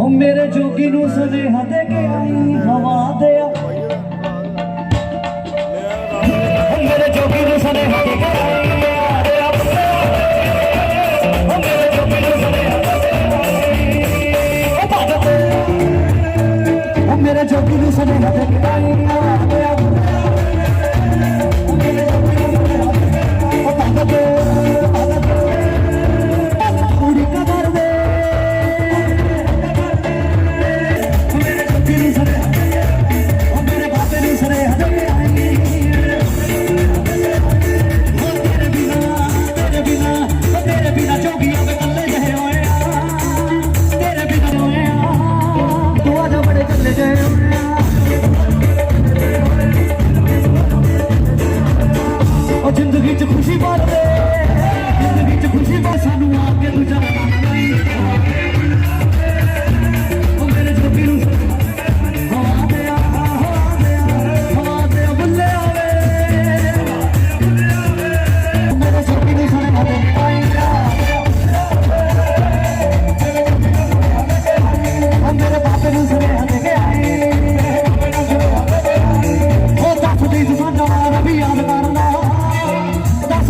ਉਹ ਮੇਰੇ ਜੋਗੀ ਨੂੰ ਸੁਨੇਹਾ ਦੇ ਕੇ ਆਈ ਹਵਾ ਦੇ ਜੋਗੀ 'ਚ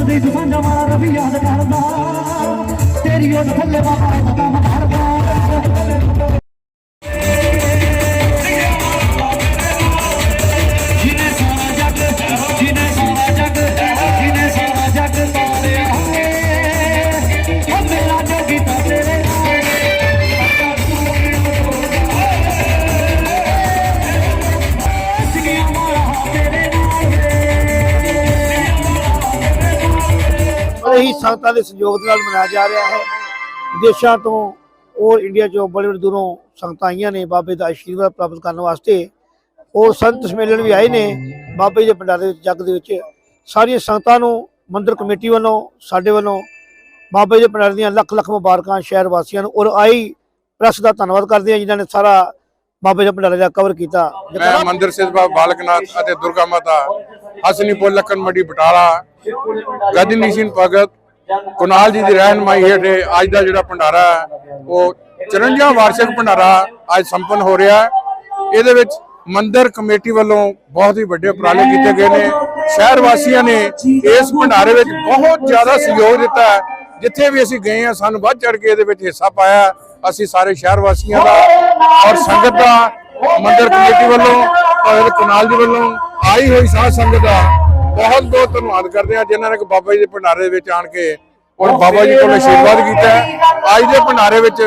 ਦੇ ਤੂੰ ਸਾਡਾ ਮਾਰਾ ਯਾਦ ਕਰਦਾ। ਤੇਰੀ ਉਹ ਥੱਲੇ ਬਾਬਾ ਦਾ ਕੰਮ ਹੀ ਸੰਗਤਾਂ ਦੇ ਸਹਿਯੋਗ ਨਾਲ ਮਨਾਇਆ ਜਾ ਰਿਹਾ ਹੈ। ਵਿਦੇਸ਼ਾਂ ਤੋਂ ਔਰ ਇੰਡੀਆ ਚੋਂ ਬੜੇ ਬੜੇ ਦੂਰੋਂ ਸੰਗਤਾਂ ਆਈਆਂ ਨੇ ਬਾਬੇ ਦਾ ਆਸ਼ੀਰਵਾਦ ਪ੍ਰਾਪਤ ਕਰਨ ਵਾਸਤੇ। ਔਰ ਸੰਤ ਸਮੇਲਨ ਵੀ ਆਏ ਨੇ ਬਾਬੇ ਜੀ ਦੇ ਭੰਡਾਰੇ ਵਿੱਚ, ਜੱਗ ਦੇ ਵਿੱਚ। ਸਾਰੀਆਂ ਸੰਗਤਾਂ ਨੂੰ ਮੰਦਰ ਕਮੇਟੀ ਵੱਲੋਂ, ਸਾਡੇ ਵੱਲੋਂ ਬਾਬੇ ਜੀ ਦੇ ਭੰਡਾਰੇ ਦੀਆਂ ਲੱਖ ਲੱਖ ਮੁਬਾਰਕਾਂ ਸ਼ਹਿਰ ਵਾਸੀਆਂ ਨੂੰ। ਔਰ ਆਈ ਪ੍ਰੈਸ ਦਾ ਧੰਨਵਾਦ ਕਰਦੇ ਹਾਂ ਜਿਨ੍ਹਾਂ ਨੇ ਸਾਰਾ ਬਾਬੇ ਦੇ ਭੰਡਾਰੇ ਦਾ ਕਵਰ ਕੀਤਾ। ਮੈਂ ਮੰਦਿਰ ਸਿੱਧ ਬਾਬਾ ਬਾਲਕਨਾਥ ਅਤੇ ਦੁਰਗਾ ਮਾਤਾ, ਹਸਨੀ ਪੁੱਲਕਨ ਮੰਡੀ, ਬਟਾਲਾ ਗਜਨੀ ਸਿੰਘ ਭਗਤ, ਕੁਨਾਲ ਜੀ ਦੀ ਰਹਿਨਮਾਈ ਹੇਠ ਅੱਜ ਦਾ ਜਿਹੜਾ ਭੰਡਾਰਾ ਉਹ 54 ਵਾਰਸ਼ਿਕ ਭੰਡਾਰਾ ਅੱਜ ਸੰਪੰਨ ਹੋ ਰਿਹਾ ਹੈ। ਇਹਦੇ ਵਿੱਚ ਮੰਦਿਰ ਕਮੇਟੀ ਵੱਲੋਂ ਬਹੁਤ ਹੀ ਵੱਡੇ ਉਪਰਾਲੇ ਕੀਤੇ ਗਏ ਨੇ। ਸ਼ਹਿਰ ਵਾਸੀਆਂ ਨੇ ਇਸ ਭੰਡਾਰੇ ਵਿੱਚ ਬਹੁਤ ਜ਼ਿਆਦਾ ਸਹਿਯੋਗ ਦਿੱਤਾ ਜਿੱਥੇ ਵੀ ਅਸੀਂ ਗਏ ਹਾਂ, ਸਾਨੂੰ ਵੱਧ ਚੜ ਕੇ ਇਹਦੇ ਵਿੱਚ ਹਿੱਸਾ ਪਾਇਆ ਅਸੀਂ ਸਾਰੇ ਸ਼ਹਿਰ ਵਾਸੀਆਂ ਦਾ ਔਰ ਸੰਗਤ ਦਾ, ਮੰਦਿਰ ਕਮੇਟੀ ਵੱਲੋਂ ਔਰ ਕੁਨਾਲ ਜੀ ਵੱਲੋਂ ਆਈ ਹੋਈ ਸਾਧ ਸੰਗਤ ਦਾ ਬਹੁਤ ਬਹੁਤ ਧੰਨਵਾਦ ਕਰਦੇ ਹਾਂ, ਜਿਨ੍ਹਾਂ ਨੇ ਬਾਬਾ ਜੀ ਦੇ ਭੰਡਾਰੇ ਵਿੱਚ ਆਣ ਕੇ ਔਰ ਬਾਬਾ ਜੀ ਕੋਲ ਆਸ਼ੀਰਵਾਦ ਕੀਤਾ ਅੱਜ ਦੇ ਭੰਡਾਰੇ ਵਿੱਚ